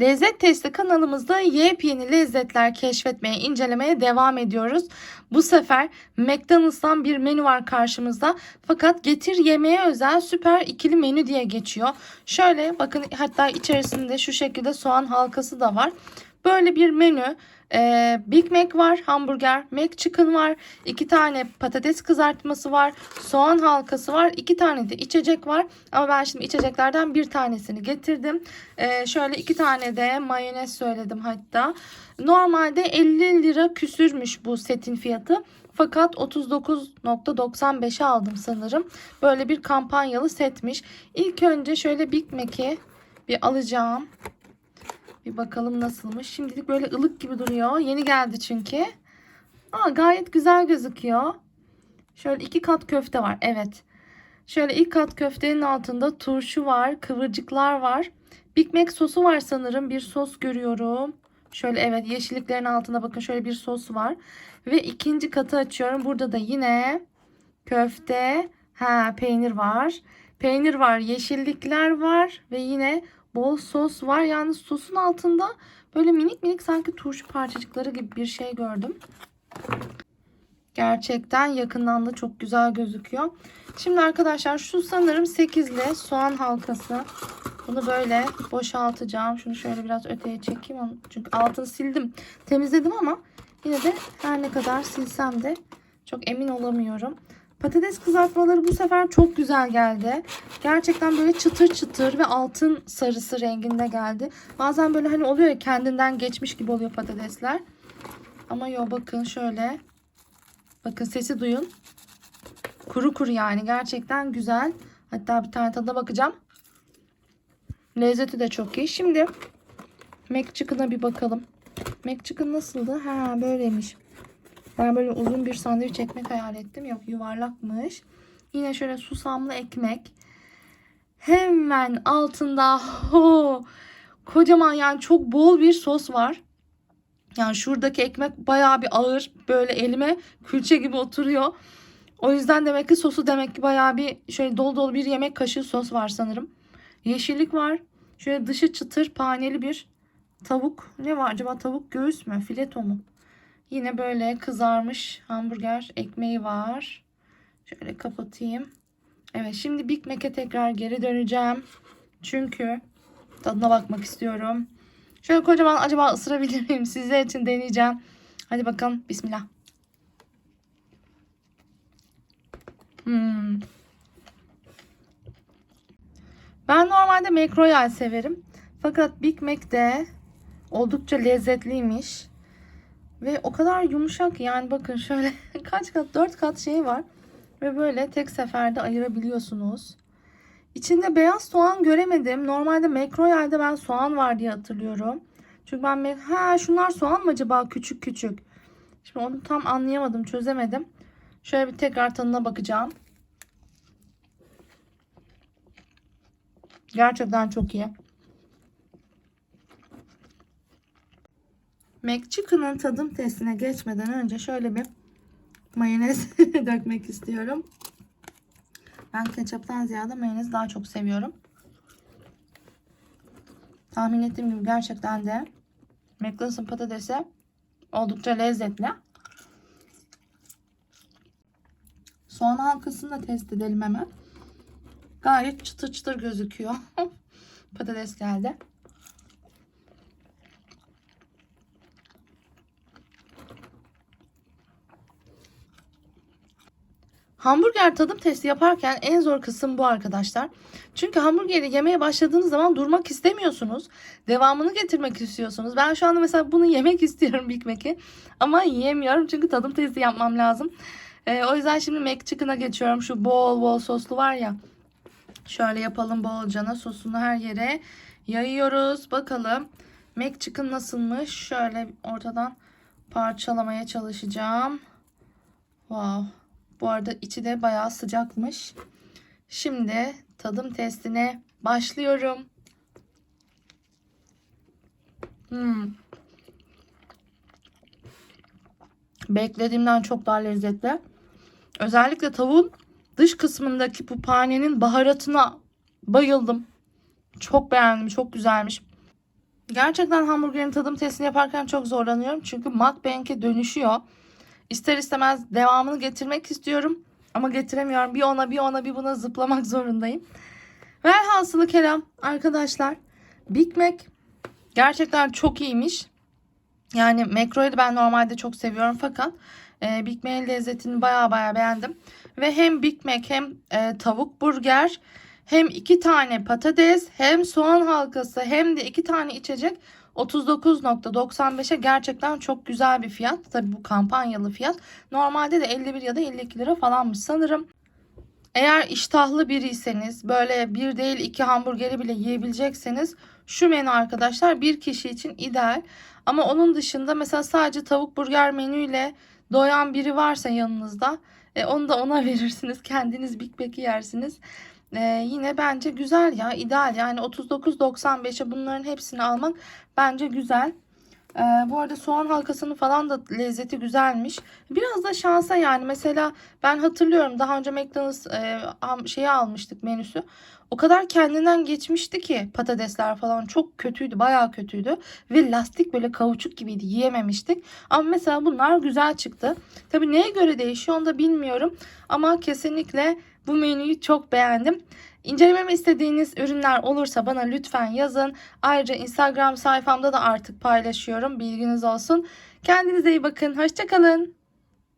Lezzet Testi kanalımızda yepyeni lezzetler keşfetmeye, incelemeye devam ediyoruz. Bu sefer McDonald's'tan bir menü var karşımızda. Fakat getir yemeğe özel süper ikili menü diye geçiyor. Şöyle bakın hatta içerisinde şu şekilde soğan halkası da var. Böyle bir menü. Ee, Big Mac var, hamburger, McChicken var, iki tane patates kızartması var, soğan halkası var, iki tane de içecek var. Ama ben şimdi içeceklerden bir tanesini getirdim. Ee, şöyle iki tane de mayonez söyledim hatta. Normalde 50 lira küsürmüş bu setin fiyatı. Fakat 39.95'e aldım sanırım. Böyle bir kampanyalı setmiş. İlk önce şöyle Big Mac'i bir alacağım. Bir bakalım nasılmış. Şimdilik böyle ılık gibi duruyor. Yeni geldi çünkü. Aa, gayet güzel gözüküyor. Şöyle iki kat köfte var. Evet. Şöyle ilk kat köftenin altında turşu var. Kıvırcıklar var. Big Mac sosu var sanırım. Bir sos görüyorum. Şöyle evet yeşilliklerin altında bakın şöyle bir sos var. Ve ikinci katı açıyorum. Burada da yine köfte. Ha peynir var. Peynir var. Yeşillikler var. Ve yine bol sos var. Yani sosun altında böyle minik minik sanki turşu parçacıkları gibi bir şey gördüm. Gerçekten yakından da çok güzel gözüküyor. Şimdi arkadaşlar şu sanırım 8'li soğan halkası. Bunu böyle boşaltacağım. Şunu şöyle biraz öteye çekeyim. Çünkü altını sildim. Temizledim ama yine de her ne kadar silsem de çok emin olamıyorum. Patates kızartmaları bu sefer çok güzel geldi. Gerçekten böyle çıtır çıtır ve altın sarısı renginde geldi. Bazen böyle hani oluyor ya kendinden geçmiş gibi oluyor patatesler. Ama yo bakın şöyle. Bakın sesi duyun. Kuru kuru yani gerçekten güzel. Hatta bir tane tadına bakacağım. Lezzeti de çok iyi. Şimdi McChicken'a bir bakalım. McChicken nasıldı? Ha böyleymiş. Ben böyle uzun bir sandviç ekmek hayal ettim. Yok yuvarlakmış. Yine şöyle susamlı ekmek. Hemen altında ho, kocaman yani çok bol bir sos var. Yani şuradaki ekmek bayağı bir ağır. Böyle elime külçe gibi oturuyor. O yüzden demek ki sosu demek ki bayağı bir şöyle dolu dolu bir yemek kaşığı sos var sanırım. Yeşillik var. Şöyle dışı çıtır paneli bir tavuk. Ne var acaba tavuk göğüs mü fileto mu? Yine böyle kızarmış hamburger ekmeği var. Şöyle kapatayım. Evet şimdi Big Mac'e tekrar geri döneceğim. Çünkü tadına bakmak istiyorum. Şöyle kocaman acaba ısırabilir miyim? Sizler için deneyeceğim. Hadi bakalım. Bismillah. Hmm. Ben normalde McRoyal severim. Fakat Big Mac de oldukça lezzetliymiş. Ve o kadar yumuşak yani bakın şöyle kaç kat 4 kat şey var. Ve böyle tek seferde ayırabiliyorsunuz. İçinde beyaz soğan göremedim. Normalde McRoyal'de ben soğan var diye hatırlıyorum. Çünkü ben ha şunlar soğan mı acaba küçük küçük. Şimdi onu tam anlayamadım, çözemedim. Şöyle bir tekrar tadına bakacağım. Gerçekten çok iyi. McChicken'ın tadım testine geçmeden önce şöyle bir mayonez dökmek istiyorum. Ben ketçaptan ziyade mayonez daha çok seviyorum. Tahmin ettiğim gibi gerçekten de McDonald's'ın patatesi oldukça lezzetli. Soğan halkasını da test edelim hemen. Gayet çıtır çıtır gözüküyor. Patates geldi. Hamburger tadım testi yaparken en zor kısım bu arkadaşlar. Çünkü hamburgeri yemeye başladığınız zaman durmak istemiyorsunuz. Devamını getirmek istiyorsunuz. Ben şu anda mesela bunu yemek istiyorum Big Mac'i. Ama yiyemiyorum çünkü tadım testi yapmam lazım. Ee, o yüzden şimdi McChicken'a geçiyorum. Şu bol bol soslu var ya. Şöyle yapalım bolcana sosunu her yere yayıyoruz. Bakalım McChicken nasılmış? Şöyle ortadan parçalamaya çalışacağım. Wow. Bu arada içi de bayağı sıcakmış. Şimdi tadım testine başlıyorum. Hmm. Beklediğimden çok daha lezzetli. Özellikle tavuğun dış kısmındaki bu panenin baharatına bayıldım. Çok beğendim. Çok güzelmiş. Gerçekten hamburgerin tadım testini yaparken çok zorlanıyorum. Çünkü mukbang'e dönüşüyor. İster istemez devamını getirmek istiyorum. Ama getiremiyorum. Bir ona bir ona bir buna zıplamak zorundayım. Velhasılı kelam arkadaşlar. Big Mac gerçekten çok iyiymiş. Yani McRoy'u ben normalde çok seviyorum fakat e, Big Mac'in lezzetini baya baya beğendim. Ve hem Big Mac hem e, tavuk burger hem iki tane patates hem soğan halkası hem de iki tane içecek 39.95'e gerçekten çok güzel bir fiyat. Tabi bu kampanyalı fiyat. Normalde de 51 ya da 52 lira falanmış sanırım. Eğer iştahlı biriyseniz böyle bir değil iki hamburgeri bile yiyebilecekseniz şu menü arkadaşlar bir kişi için ideal. Ama onun dışında mesela sadece tavuk burger menüyle doyan biri varsa yanınızda e, onu da ona verirsiniz. Kendiniz Big Mac'i yersiniz. E, yine bence güzel ya ideal yani 39.95'e bunların hepsini almak bence güzel. Ee, bu arada soğan halkasının falan da lezzeti güzelmiş. Biraz da şansa yani mesela ben hatırlıyorum daha önce McDonald's e, şeyi almıştık menüsü. O kadar kendinden geçmişti ki patatesler falan çok kötüydü bayağı kötüydü. Ve lastik böyle kauçuk gibiydi yiyememiştik. Ama mesela bunlar güzel çıktı. Tabii neye göre değişiyor onu da bilmiyorum. Ama kesinlikle bu menüyü çok beğendim. İncelememi istediğiniz ürünler olursa bana lütfen yazın. Ayrıca Instagram sayfamda da artık paylaşıyorum. Bilginiz olsun. Kendinize iyi bakın. Hoşçakalın.